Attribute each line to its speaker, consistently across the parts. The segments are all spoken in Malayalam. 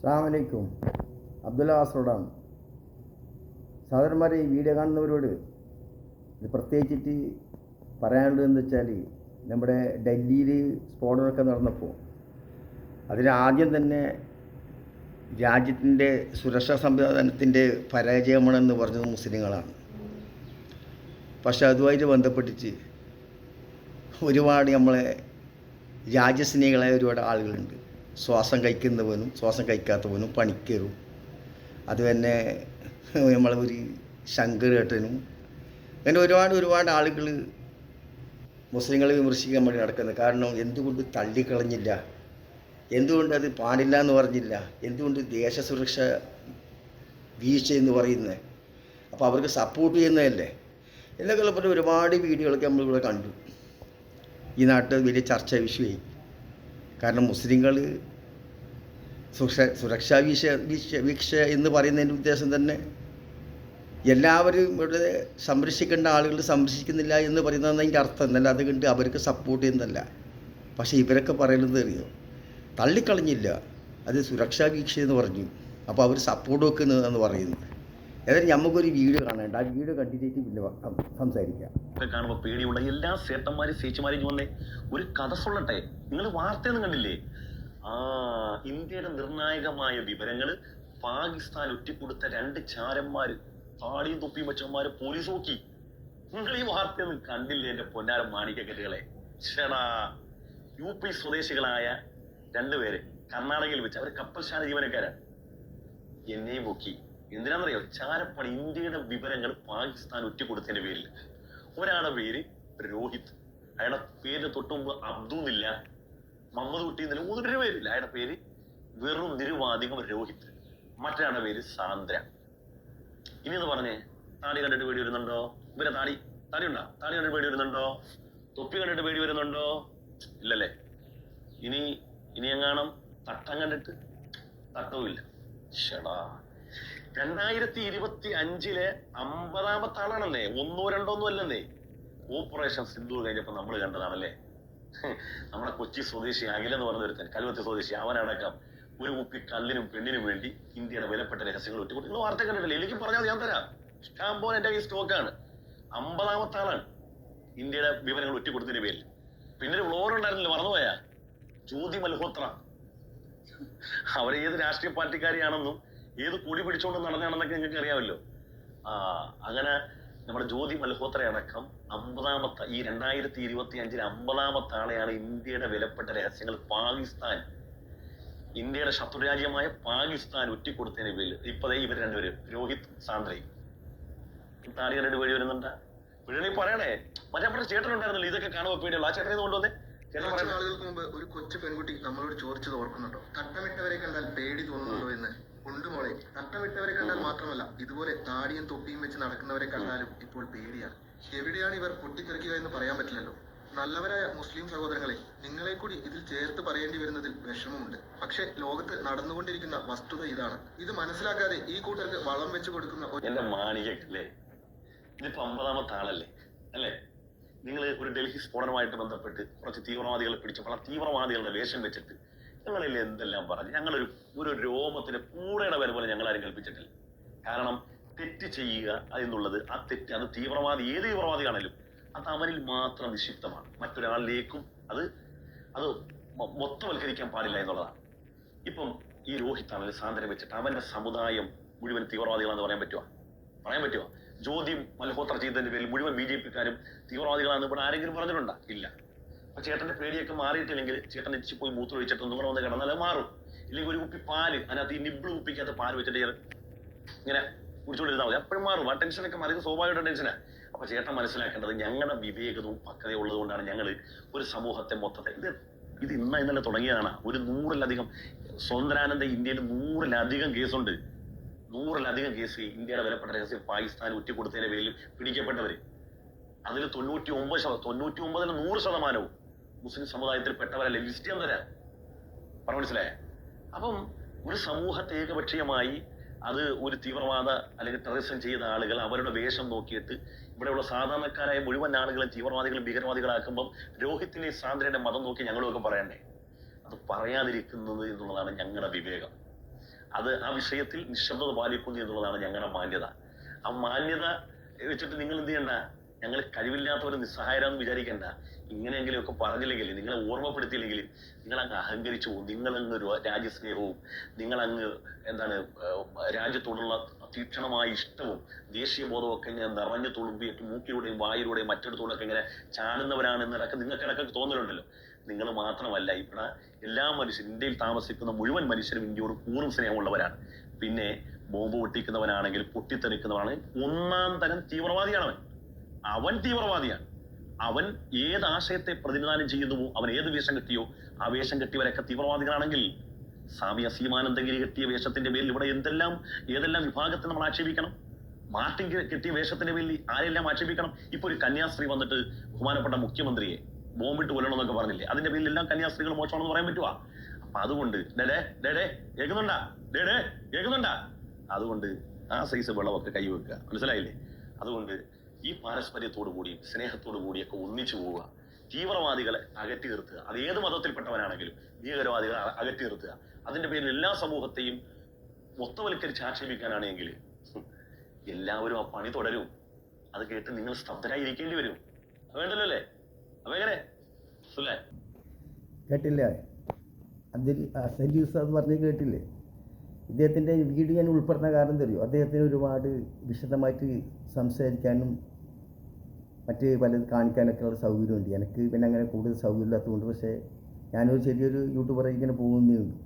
Speaker 1: അസ്സാമലൈക്കും അബ്ദുല്ല വാസോടാണ് സഹോദരന്മാരെ ഈ വീഡിയോ കാണുന്നവരോട് ഇത് പ്രത്യേകിച്ചിട്ട് പറയാനുള്ളത് എന്ന് വെച്ചാൽ നമ്മുടെ ഡൽഹിയിൽ സ്ഫോടനമൊക്കെ നടന്നപ്പോൾ അതിനാദ്യം തന്നെ രാജ്യത്തിന്റെ സുരക്ഷാ സംവിധാനത്തിന്റെ പരാജയമാണെന്ന് പറഞ്ഞത് മുസ്ലിങ്ങളാണ്. പക്ഷെ അതുമായിട്ട് ബന്ധപ്പെട്ടിട്ട് ഒരുപാട് നമ്മളെ രാജ്യസ്നേഹികളായ ഒരുപാട് ആളുകളുണ്ട്. ശ്വാസം കഴിക്കുന്നവനും ശ്വാസം കഴിക്കാത്തവനും പണിക്കരും അത് തന്നെ നമ്മളെ ഒരു ശങ്കരേട്ടനും അങ്ങനെ ഒരുപാട് ഒരുപാട് ആളുകൾ മുസ്ലിങ്ങളെ വിമർശിക്കാൻ വേണ്ടി നടക്കുന്നത്. കാരണം എന്തുകൊണ്ട് തള്ളിക്കളഞ്ഞില്ല? എന്തുകൊണ്ട് അത് പാടില്ല എന്ന് പറഞ്ഞില്ല? എന്തുകൊണ്ട് ദേശസുരക്ഷ വീഴ്ച എന്ന് പറയുന്നത് അപ്പോൾ അവർക്ക് സപ്പോർട്ട് ചെയ്യുന്നതല്ലേ? എന്നൊക്കെ പറഞ്ഞ ഒരുപാട് വീഡിയോകളൊക്കെ നമ്മളിവിടെ കണ്ടു. ഈ നാട്ടിൽ വലിയ ചർച്ചാ വിഷയമായി. കാരണം മുസ്ലിങ്ങൾ സുരക്ഷ സുരക്ഷാ വീക്ഷ വീക്ഷ വീക്ഷ എന്ന് പറയുന്നതിന്റെ ഉദ്ദേശം തന്നെ എല്ലാവരും ഇവിടെ സംരക്ഷിക്കേണ്ട ആളുകൾ സംരക്ഷിക്കുന്നില്ല എന്ന് പറയുന്നതാണ് അതിന്റെ അർത്ഥം. എന്നല്ല അത് കണ്ട് അവർക്ക് സപ്പോർട്ട് ചെയ്യുന്നതല്ല. പക്ഷേ ഇവരൊക്കെ പറയുന്നത് അറിയോ? തള്ളിക്കളഞ്ഞില്ല. അത് സുരക്ഷാ വീക്ഷ എന്ന് പറഞ്ഞു. അപ്പോൾ അവർ സപ്പോർട്ട് വെക്കുന്നതെന്ന് പറയുന്നത്. ഏതായാലും നമുക്കൊരു വീഡിയോ കാണേണ്ട. ആ വീഡിയോ കണ്ടിട്ട് പിന്നെ സംസാരിക്കാം.
Speaker 2: ഒക്കെ കാണുമ്പോ പേടിയുള്ള എല്ലാ സേട്ടന്മാരും ചേച്ചിമാരും വന്നേ. ഒരു കഥ സൊള്ളട്ടെ. നിങ്ങൾ വാർത്തയൊന്നും കണ്ടില്ലേ? ആ ഇന്ത്യയുടെ നിർണായകമായ വിവരങ്ങൾ പാകിസ്ഥാൻ ഒറ്റിക്കൊടുത്ത രണ്ട് ചാരന്മാര് താടിയും തൊപ്പിയും വെച്ചന്മാര് പോലീസ് നോക്കി. നിങ്ങൾ ഈ വാർത്തയൊന്നും കണ്ടില്ലേ എന്റെ പൊന്നാര മാണിക്കക്കെട്ടുകളെ ചേടാ. യു പി സ്വദേശികളായ രണ്ടുപേര് കർണാടകയിൽ വെച്ച് അവർ കപ്പൽശാല ജീവനക്കാരാണ് എന്നെയും പൊക്കി എന്തിനാണെന്നറിയോ ചാരപ്പണി ഇന്ത്യയുടെ വിവരങ്ങൾ പാകിസ്ഥാൻ ഒറ്റിക്കൊടുത്തതിന്റെ പേരിൽ. ഒരാളുടെ പേര് രോഹിത്. അയാളുടെ പേര് തൊട്ട് മുമ്പ് അബ്ദുന്നില്ല മമ്മദ് കുട്ടി എന്നില്ല. ഒരു പേരില്ല. അയാളുടെ പേര് വെറും നിരുവാധികം രോഹിത്. മറ്റൊരാളുടെ പേര് സാന്ദ്ര. ഇനി എന്ന് പറഞ്ഞേ. താടി കണ്ടിട്ട് പേടി വരുന്നുണ്ടോ? ഇവരെ താടി താടി ഉണ്ടോ? താടി കണ്ടിട്ട് പേടി വരുന്നുണ്ടോ? തൊപ്പി കണ്ടിട്ട് പേടി വരുന്നുണ്ടോ? ഇല്ലല്ലേ? ഇനി ഇനി എങ്ങാണം? തട്ടം കണ്ടിട്ട്. തട്ടവും ഇല്ല ഷടാ. രണ്ടായിരത്തി ഇരുപത്തി അഞ്ചിലെ അമ്പതാമത്തെ ആളാണല്ലേ ഒന്നോ രണ്ടോ ഒന്നും അല്ലെന്നേ. ഓപ്പറേഷൻ സിന്ധു കഴിഞ്ഞപ്പോ നമ്മൾ കണ്ടതാണല്ലേ? നമ്മുടെ കൊച്ചി സ്വദേശി അഖിലെന്ന് പറഞ്ഞ ഒരുത്തൻ കൽവത്തി സ്വദേശി അവനടക്കം ഒരു കുപ്പി കല്ലിനും പെണ്ണിനും വേണ്ടി ഇന്ത്യയുടെ വിലപ്പെട്ട രഹസ്യങ്ങൾ ഒറ്റ നിങ്ങൾ വാർത്ത കണ്ടിട്ടില്ല? എനിക്ക് പറഞ്ഞാൽ ഞാൻ തരാം. ഇഷ്ടം പോലെ എന്റെ ഈ സ്റ്റോക്കാണ് അമ്പതാമത്തെ ആളാണ് ഇന്ത്യയുടെ വിവരങ്ങൾ ഒറ്റക്കൊടുത്തതിന്റെ പേരിൽ. പിന്നെ ഒരു വ്ലോഗർ ഉണ്ടായിരുന്നില്ല? മറന്നുപോയാ? ജ്യോതി മൽഹോത്ര. അവരേത് രാഷ്ട്രീയ പാർട്ടിക്കാരിയാണെന്നും ഏത് കൂടി പിടിച്ചുകൊണ്ട് നടന്നാണെന്നൊക്കെ നിങ്ങൾക്ക് അറിയാമല്ലോ. ആ അങ്ങനെ നമ്മുടെ ജ്യോതി മൽഹോത്ര അടക്കം അമ്പതാമത്തെ ഈ രണ്ടായിരത്തി ഇരുപത്തി അഞ്ചിൽ അമ്പതാമത്തെ ആളെയാണ് ഇന്ത്യയുടെ വിലപ്പെട്ട രഹസ്യങ്ങൾ പാകിസ്ഥാൻ. ഇന്ത്യയുടെ ശത്രുരാജ്യമായ പാകിസ്ഥാൻ ഒറ്റിക്കൊടുത്തതിന് പേരിൽ ഇപ്പതേ ഇവർ രണ്ടുപേരും രോഹിത് സാന്ദ്രയും താളികൾ കണ്ടിട്ട് വരുന്നുണ്ട്. വീടുകളിൽ പറയണേ മറ്റേ നമ്മുടെ ചേട്ടൻ ഉണ്ടായിരുന്നല്ലോ ഇതൊക്കെ കാണുമ്പോ പേടിയുള്ളൂ. ആ ചേട്ടനെ കൊണ്ടുവന്നേ ചേട്ടൻ
Speaker 3: നാളുകൾക്ക് മുമ്പ് ഒരു കൊച്ചു പെൺകുട്ടി നമ്മളോട് ചോദിച്ചത് ഓർക്കുന്നുണ്ടോ? തട്ടമിട്ടവരെ കണ്ടാൽ പേടി തോന്നുന്നുണ്ടോ എന്ന് ഉണ്ട് മോളെ തട്ടമിട്ടവരെ കണ്ടാൽ മാത്രമല്ല ഇതുപോലെ താടിയും തൊപ്പിയും വെച്ച് നടക്കുന്നവരെ കണ്ടാലും ഇപ്പോൾ പേടിയാണ്. എവിടെയാണ് ഇവർ പൊട്ടിത്തെറിക്കുക എന്ന് പറയാൻ പറ്റില്ലല്ലോ. നല്ലവരായ മുസ്ലിം സഹോദരങ്ങളെ നിങ്ങളെ കൂടി ഇതിൽ ചേർത്ത് പറയേണ്ടി വരുന്നതിൽ വിഷമമുണ്ട്. പക്ഷെ ലോകത്ത് നടന്നുകൊണ്ടിരിക്കുന്ന വസ്തുത ഇതാണ്. ഇത് മനസ്സിലാക്കാതെ ഈ കൂട്ടർക്ക് വളം വെച്ചു കൊടുക്കുന്ന
Speaker 2: ആളല്ലേ? അല്ലേ? നിങ്ങൾ ഒരു ഡൽഹി സ്ഫോടനമായിട്ട് ബന്ധപ്പെട്ട് കുറച്ച് തീവ്രവാദികളെ പിടിച്ചപ്പോൾ ആ തീവ്രവാദികളുടെ വേഷം വെച്ചിട്ട് ഞങ്ങളിൽ എന്തെല്ലാം പറഞ്ഞു? ഞങ്ങളൊരു ഒരു രോമത്തിന് കൂടെയുടെ വരെ പോലെ ഞങ്ങൾ ആരും കൽപ്പിച്ചിട്ടില്ല. കാരണം തെറ്റ് ചെയ്യുക എന്നുള്ളത് ആ തെറ്റ് അത് തീവ്രവാദി ഏത് തീവ്രവാദിയാണെങ്കിലും അത് അവനിൽ മാത്രം നിക്ഷിപ്തമാണ്. മറ്റൊരാളിലേക്കും അത് അത് മൊത്തവൽക്കരിക്കാൻ പാടില്ല എന്നുള്ളതാണ്. ഇപ്പം ഈ രോഹിത് അവനെ സാന്ദ്രം വെച്ചിട്ട് അവന്റെ സമുദായം മുഴുവൻ തീവ്രവാദികളാണെന്ന് പറയാൻ പറ്റുമോ പറയാൻ പറ്റുമോ ജ്യോതി മൽഹോത്ര ചെയ്തതിന്റെ പേരിൽ മുഴുവൻ ബി ജെ പിക്കാരും തീവ്രവാദികളാണെന്ന് ഇവിടെ ആരെങ്കിലും പറഞ്ഞിട്ടുണ്ടോ? ഇല്ല. അപ്പൊ ചേട്ടന്റെ പേടിയൊക്കെ മാറിയിട്ടില്ലെങ്കിൽ ചേട്ടൻ ഇച്ചിപ്പോയി പോയി ഒഴിച്ചിട്ട് ഒന്നും വന്ന് കിടന്നാൽ മാറും. ഇല്ലെങ്കിൽ ഒരു കുപ്പി പാൽ അതിനകത്ത് ഈ നിബിൾ കുപ്പിക്കകത്ത് പാൽ വെച്ചിട്ട് ഇങ്ങനെ കുടിച്ചുകൊണ്ടിരുന്നാൽ മതി. അപ്പോഴും മാറും. ആ ടെൻഷനൊക്കെ മാറിയത് സ്വാഭാവികമായിട്ട് ടെൻഷനാ അപ്പൊ ചേട്ടൻ മനസ്സിലാക്കേണ്ടത് ഞങ്ങളുടെ വിവേകതും പക്വതയും ഉള്ളത് കൊണ്ടാണ് ഞങ്ങൾ ഒരു സമൂഹത്തെ മൊത്തത്തെ ഇത് ഇത് ഇന്ന ഇന്നലെ തുടങ്ങിയതാണ്. ഒരു നൂറിലധികം സ്വതന്ത്രാനന്ദ ഇന്ത്യയിൽ നൂറിലധികം കേസുണ്ട്. നൂറിലധികം കേസ് ഇന്ത്യയുടെ വിലപ്പെട്ട രഹസ്യം പാകിസ്ഥാൻ ഉറ്റിക്കൊടുത്തതിന് പേരിൽ പിടിക്കപ്പെട്ടവര്. അതിൽ തൊണ്ണൂറ്റി ഒമ്പത് ശതമാനം തൊണ്ണൂറ്റി ഒമ്പതിന് നൂറ് ശതമാനവും മുസ്ലിം സമുദായത്തിൽ പെട്ടവരല്ലേ. ലിസ്റ്റ് ചെയ്യാൻ തരാം. പറഞ്ഞു മനസ്സിലായ? അപ്പം ഒരു സമൂഹത്തെ ഏകപക്ഷീയമായി അത് ഒരു തീവ്രവാദ അല്ലെങ്കിൽ ടെററിസം ചെയ്യുന്ന ആളുകൾ അവരുടെ വേഷം നോക്കിയിട്ട് ഇവിടെയുള്ള സാധാരണക്കാരായ മുഴുവൻ ആളുകളും തീവ്രവാദികളും ഭീകരവാദികളാക്കുമ്പം രോഹിത്തിനെ സാന്ദ്രയുടെ മതം നോക്കി ഞങ്ങളുമൊക്കെ പറയണ്ടേ? അത് പറയാതിരിക്കുന്നത് എന്നുള്ളതാണ് ഞങ്ങളുടെ വിവേകം. അത് ആ വിഷയത്തിൽ നിശബ്ദത പാലിക്കുന്നു എന്നുള്ളതാണ് ഞങ്ങളുടെ മാന്യത. ആ മാന്യത വെച്ചിട്ട് നിങ്ങൾ എന്ത് ചെയ്യണ്ട? ഞങ്ങൾ കഴിവില്ലാത്തവർ നിസ്സഹായരാന്ന് വിചാരിക്കണ്ട. ഇങ്ങനെയെങ്കിലുമൊക്കെ പറഞ്ഞില്ലെങ്കിൽ നിങ്ങളെ ഓർമ്മപ്പെടുത്തിയില്ലെങ്കിൽ നിങ്ങൾ അങ്ങ് അഹങ്കരിച്ചു നിങ്ങൾ അങ്ങ് രാജ്യസ്നേഹവും നിങ്ങൾ അങ്ങ് എന്താണ് രാജ്യത്തോടുള്ള തീക്ഷണമായ ഇഷ്ടവും ദേശീയ ബോധവും ഒക്കെ ഇങ്ങനെ നിറഞ്ഞു തുളുമ്പിയിട്ട് മൂക്കിലൂടെയും വായിലൂടെയും മറ്റിടത്തോടൊക്കെ ഇങ്ങനെ എന്നൊക്കെ നിങ്ങൾക്ക് നിങ്ങൾക്കിടക്ക് തോന്നലുണ്ടല്ലോ. നിങ്ങൾ മാത്രമല്ല ഇവിടെ എല്ലാ മനുഷ്യരും ഇന്ത്യയിൽ താമസിക്കുന്ന മുഴുവൻ മനുഷ്യരും ഇന്ത്യയോട് പൂർണ സ്നേഹമുള്ളവരാണ്. പിന്നെ ബോംബ് പൊട്ടിക്കുന്നവനാണെങ്കിൽ പൊട്ടിത്തെറിക്കുന്നവനാണെങ്കിൽ ഒന്നാം തരം തീവ്രവാദിയാണ് അവൻ അവൻ തീവ്രവാദിയാണ്. അവൻ ഏത് ആശയത്തെ പ്രതിനിധാനം ചെയ്യുന്നുവോ അവൻ ഏത് വേഷം കെട്ടിയോ ആ വേഷം കെട്ടിയവരൊക്കെ തീവ്രവാദികളാണെങ്കിൽ സ്വാമി അസീമാനന്ദഗിരി കെട്ടിയ വേഷത്തിന്റെ പേരിൽ ഇവിടെ എന്തെല്ലാം ഏതെല്ലാം വിഭാഗത്തെ നമ്മൾ ആക്ഷേപിക്കണം? മാർട്ടിൻ കെട്ടിയ വേഷത്തിന്റെ പേരിൽ ആരെല്ലാം ആക്ഷേപിക്കണം? ഇപ്പൊ ഒരു കന്യാസ്ത്രീ വന്നിട്ട് ബഹുമാനപ്പെട്ട മുഖ്യമന്ത്രിയെ ബോംബിട്ട് കൊല്ലണം എന്നൊക്കെ പറഞ്ഞില്ലേ? അതിന്റെ പേരിൽ എല്ലാം കന്യാസ്ത്രീകൾ മോശമാണെന്ന് പറയാൻ പറ്റുവാ? അപ്പൊ അതുകൊണ്ട് ഡേ ഡേ ഡേ കേൾക്കുന്നുണ്ടാ? ഡേ കേൾക്കുന്നുണ്ടാ? അതുകൊണ്ട് ആ സൈസ് വെള്ളമൊക്കെ കൈവെക്കുക. മനസ്സിലായില്ലേ? അതുകൊണ്ട് ഈ പാരസ്പര്യത്തോടു കൂടിയും സ്നേഹത്തോടു കൂടിയൊക്കെ ഒന്നിച്ചു പോവുക. തീവ്രവാദികളെ അകറ്റി നിർത്തുക. അത് ഏത് മതത്തിൽപ്പെട്ടവനാണെങ്കിലും ഭീകരവാദികളെ അകറ്റി നിർത്തുക. അതിന്റെ പേരിൽ എല്ലാ സമൂഹത്തെയും മൊത്തവൽക്കരിച്ച് ആക്ഷേപിക്കാനാണെങ്കിൽ എല്ലാവരും ആ പണി തുടരും. അത് കേട്ട് നിങ്ങൾ സ്തബ്ധരായി ഇരിക്കേണ്ടി വരും വേണ്ടല്ലോ അല്ലേ? അപ്പൊ എങ്ങനെ? സുല്ലേ
Speaker 1: കേട്ടില്ല? ഉസ്താദ് പറഞ്ഞ് കേട്ടില്ലേ? ഇദ്ദേഹത്തിന്റെ വീഡിയോ ഞാൻ ഉൾപ്പെടുന്ന കാരണം തരുമോ അദ്ദേഹത്തിന് ഒരുപാട് വിശദമായിട്ട് സംസാരിക്കാനും മറ്റ് പലത് കാണിക്കാനൊക്കെ ഉള്ള സൗകര്യമുണ്ട്. എനിക്ക് പിന്നെ അങ്ങനെ കൂടുതൽ സൗകര്യമില്ലാത്തതുകൊണ്ട് പക്ഷേ ഞാനൊരു ചെറിയൊരു യൂട്യൂബറായി ഇങ്ങനെ പോകുന്നേ ഉള്ളൂ.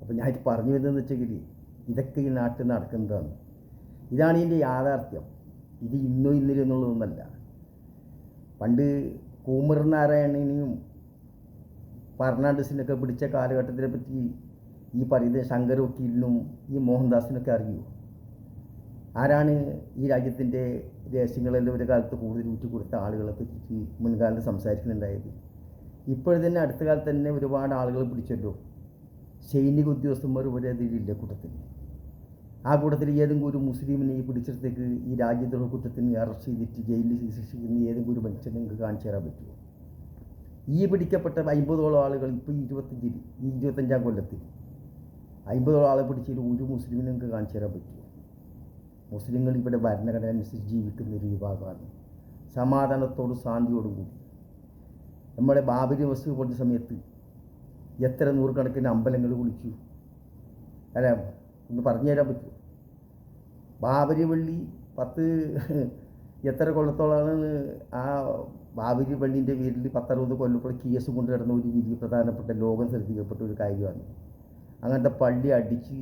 Speaker 1: അപ്പോൾ ഞാൻ പറഞ്ഞു വരുന്നതെന്ന് വെച്ചെങ്കിൽ ഇതൊക്കെ ഈ നാട്ടിൽ നടക്കുന്നതാണ്. ഇതാണ് ഇതിന്റെ യാഥാർത്ഥ്യം. ഇത് ഇന്നോ ഇന്നലെ എന്നുള്ളതൊന്നല്ല. പണ്ട് കൂമർ നാരായണനെയും ഫെർണാണ്ടസിനൊക്കെ പിടിച്ച കാലഘട്ടത്തിനെ പറ്റി ഈ പറയുന്ന ശങ്കർ വക്കീലിനും ഈ മോഹൻദാസിനൊക്കെ അറിയൂ? ആരാണ് ഈ രാജ്യത്തിന്റെ രഹസ്യങ്ങളെല്ലാം ഒരു കാലത്ത് കൂടുതൽ ഊറ്റി കൊടുത്ത ആളുകളെ പറ്റി മുൻകാലത്ത് സംസാരിക്കുന്നുണ്ടായത്? ഇപ്പോഴും തന്നെ അടുത്ത കാലത്ത് തന്നെ ഒരുപാട് ആളുകൾ പിടിച്ചല്ലോ. സൈനിക ഉദ്യോഗസ്ഥന്മാർ ഒരു അതിലില്ല കൂട്ടത്തിൽ. ആ കൂട്ടത്തിൽ ഏതെങ്കിലും ഒരു മുസ്ലിമിനെ ഈ പിടിച്ചെടുത്തേക്ക് ഈ രാജ്യദ്രോഹ കുറ്റത്തിന് അറസ്റ്റ് ചെയ്തിട്ട് ജയിലിൽ ശിക്ഷിക്കുന്ന ഏതെങ്കിലും ഒരു മനുഷ്യനെ നിങ്ങൾക്ക് കാണിച്ചു തരാൻ പറ്റുമോ? ഈ പിടിക്കപ്പെട്ട അമ്പതോളം ആളുകൾ ഇപ്പോൾ ഇരുപത്തഞ്ചിൽ ഈ ഇരുപത്തഞ്ചാം കൊല്ലത്തിൽ അമ്പതോളം ആളെ പിടിച്ചതിൽ ഒരു മുസ്ലിമിനെ നിങ്ങൾക്ക് കാണിച്ചു തരാൻ പറ്റുമോ? മുസ്ലിങ്ങൾ ഇവിടെ ഭരണഘടന അനുസരിച്ച് ജീവിക്കുന്ന ഒരു വിഭാഗമാണ്. സമാധാനത്തോടും ശാന്തിയോടും കൂടി. നമ്മളെ ബാബരി മസ്ജിദ് പോലത്തെ സമയത്ത് എത്ര നൂറുകണക്കിന് അമ്പലങ്ങൾ വിളിച്ചു അല്ല ഒന്ന് പറഞ്ഞു തരാൻ പറ്റുമോ? ബാബരി പള്ളി പത്ത് എത്ര കൊല്ലത്തോളമാണ് ആ ബാബരി പള്ളിന്റെ പേരിൽ പത്തറുപത് കൊല്ലപ്പോൾ കേസ് കൊണ്ട് കിടന്ന ഒരു വലിയ പ്രധാനപ്പെട്ട ലോകം ശ്രദ്ധിക്കപ്പെട്ട ഒരു കാര്യമാണ്. അങ്ങനത്തെ പള്ളി അടിച്ച്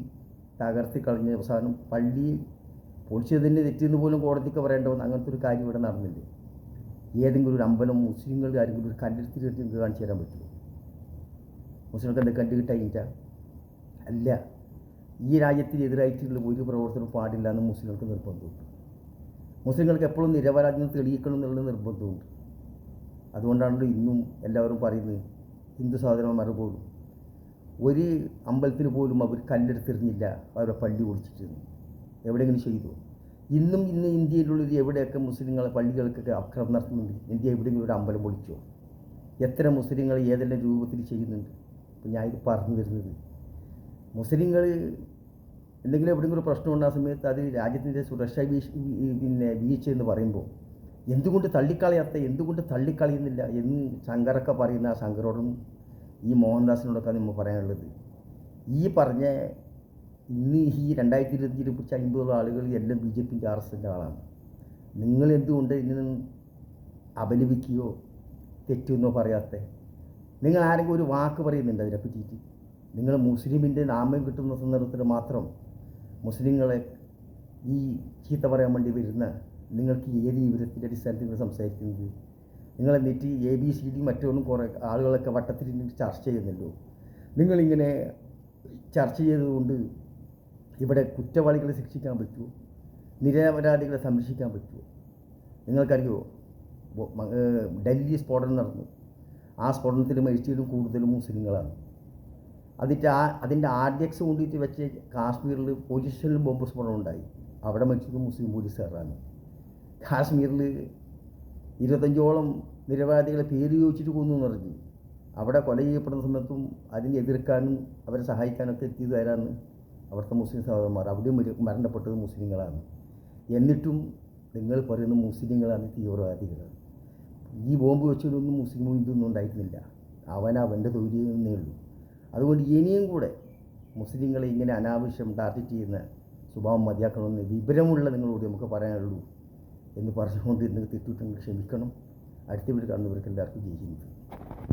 Speaker 1: തകർത്തി കളഞ്ഞ അവസാനം പള്ളി പൊളിച്ചതിന്റെ തെറ്റെന്ന് പോലും കോടതിക്ക് പറയേണ്ട അങ്ങനത്തെ ഒരു കാര്യം ഇവിടെ നടന്നില്ലേ? ഏതെങ്കിലും ഒരു അമ്പലം മുസ്ലിങ്ങളുടെ ആരെങ്കിലും ഒരു കല്ലെടുത്ത് നിങ്ങൾക്ക് കാണിച്ചു തരാൻ പറ്റുമോ? മുസ്ലിങ്ങൾക്ക് എന്താ കണ്ടു കിട്ടായിട്ട അല്ല. ഈ രാജ്യത്തിന് എതിരായിട്ടുള്ള ഒരു പ്രവർത്തനം പാടില്ല എന്ന് മുസ്ലിങ്ങൾക്ക് നിർബന്ധമുണ്ട്. മുസ്ലിങ്ങൾക്ക് എപ്പോഴും നിരപരാധിത്വം തെളിയിക്കണം എന്നുള്ള നിർബന്ധമുണ്ട്. അതുകൊണ്ടാണല്ലോ ഇന്നും എല്ലാവരും പറയുന്നത് ഹിന്ദു സഹോദരന്മാർ പോലും ഒരു അമ്പലത്തിന് പോലും അവർ കല്ലെടുത്തെറിഞ്ഞില്ല അവരുടെ പള്ളി ഒളിച്ചിട്ടിരുന്നു എവിടെയെങ്കിലും ചെയ്തു. ഇന്നും ഇന്ന് ഇന്ത്യയിലുള്ളൊരു എവിടെയൊക്കെ മുസ്ലിങ്ങളെ പള്ളികൾക്കൊക്കെ അക്രമം നടത്തുന്നുണ്ട് ഇന്ത്യ എവിടെയെങ്കിലും ഒരു അമ്പലം പൊളിച്ചോ? എത്ര മുസ്ലിങ്ങൾ ഏതെല്ലാം രൂപത്തിൽ ചെയ്യുന്നുണ്ട്? അപ്പം ഞാൻ ഇത് പറഞ്ഞു തരുന്നത്. മുസ്ലിങ്ങൾ എന്തെങ്കിലും എവിടെയെങ്കിലും പ്രശ്നം ഉണ്ടാകുന്ന സമയത്ത് അത് രാജ്യത്തിന്റെ സുരക്ഷാ വീഴ്ച പിന്നെ വീഴ്ച എന്ന് പറയുമ്പോൾ എന്തുകൊണ്ട് തള്ളിക്കളയാത്ത എന്തുകൊണ്ട് തള്ളിക്കളയുന്നില്ല എന്ന് ശങ്കറൊക്കെ പറയുന്ന ആ ശങ്കരോടും ഈ മോഹൻദാസിനോടൊക്കെ നമ്മൾ പറയാനുള്ളത്. ഈ പറഞ്ഞ ഇന്ന് ഈ രണ്ടായിരത്തി ഇരുപത്തിയഞ്ചിനെ പിടിച്ച അമ്പത് ആളുകൾ എല്ലാം ബി ജെ പിന്റെ ആർ എസ് എന്റെ ആളാണ്. നിങ്ങൾ എന്തുകൊണ്ട് ഇതിന് അപലപിക്കുകയോ തെറ്റുമെന്നോ പറയാത്ത? നിങ്ങൾ ആരെങ്കിലും ഒരു വാക്ക് പറയുന്നുണ്ട് അതിനെ പറ്റിയിട്ട്? നിങ്ങൾ മുസ്ലിമിന്റെ നാമം കിട്ടുന്ന സന്ദർഭത്തിൽ മാത്രം മുസ്ലിങ്ങളെ ഈ ചീത്ത പറയാൻ വേണ്ടി വരുന്ന നിങ്ങൾക്ക് ഏത് വിവരത്തിന്റെ അടിസ്ഥാനത്തിൽ നിങ്ങൾ സംസാരിക്കുന്നത്? നിങ്ങൾ എന്നിട്ട് എ ബി സി ഡി മറ്റൊന്നും കുറേ ആളുകളൊക്കെ വട്ടത്തിൽ ചർച്ച ചെയ്യുന്നുണ്ടോ? നിങ്ങളിങ്ങനെ ചർച്ച ചെയ്തതുകൊണ്ട് ഇവിടെ കുറ്റവാളികളെ ശിക്ഷിക്കാൻ പറ്റുമോ? നിരപരാധികളെ സംരക്ഷിക്കാൻ പറ്റുമോ? നിങ്ങൾക്കറിയുമോ? ഡൽഹി സ്ഫോടനം നടന്നു. ആ സ്ഫോടനത്തിൽ മരിച്ചതിലും കൂടുതലും മുസ്ലിങ്ങളാണ്. അതിന്റെ ആ അതിന്റെ ആർഡിയക്സ് കൊണ്ടിട്ട് വെച്ച് കാശ്മീരിൽ പോലീസിലും ബോംബ് സ്ഫോടനം ഉണ്ടായി. അവിടെ മരിച്ചത് മുസ്ലിം പോലീസുകാരാണ് കാശ്മീരിൽ ഇരുപത്തഞ്ചോളം നിരപരാധികളെ പേര് ചോദിച്ചിട്ട് കൊന്നു എന്ന് പറഞ്ഞു. അവിടെ കൊല ചെയ്യപ്പെടുന്ന സമയത്തും അതിനെ എതിർക്കാനും അവരെ സഹായിക്കാനൊക്കെ എത്തിയത് ആരാണ് അവിടുത്തെ മുസ്ലിം സഹോദരന്മാർ അവിടെ മരി- മരണപ്പെട്ടത് മുസ്ലിങ്ങളാണ്. എന്നിട്ടും നിങ്ങൾ പറയുന്ന മുസ്ലിങ്ങളാണ് തീവ്രവാദികൾ ഈ ബോംബ് വെച്ചതൊന്നും മുസ്ലിം ഹിന്ദുവൊന്നും ഉണ്ടായിരുന്നില്ല. അവൻ അവന്റെ തൊഴിൽ നിന്നേ ഉള്ളൂ. അതുകൊണ്ട് ഇനിയും കൂടെ മുസ്ലിങ്ങളെ ഇങ്ങനെ അനാവശ്യം ടാർഗറ്റ് ചെയ്യുന്ന സ്വഭാവം മതിയാക്കണമെന്ന് വിവരമുള്ള നിങ്ങളോട് നമുക്ക് പറയാനുള്ളൂ എന്ന് പറഞ്ഞുകൊണ്ട് ഇന്ന് തെറ്റിട്ടെങ്കിൽ ക്ഷമിക്കണം. അടുത്ത വീട് കാണുന്നവർക്ക് എല്ലാവർക്കും ജയിക്കുന്നത്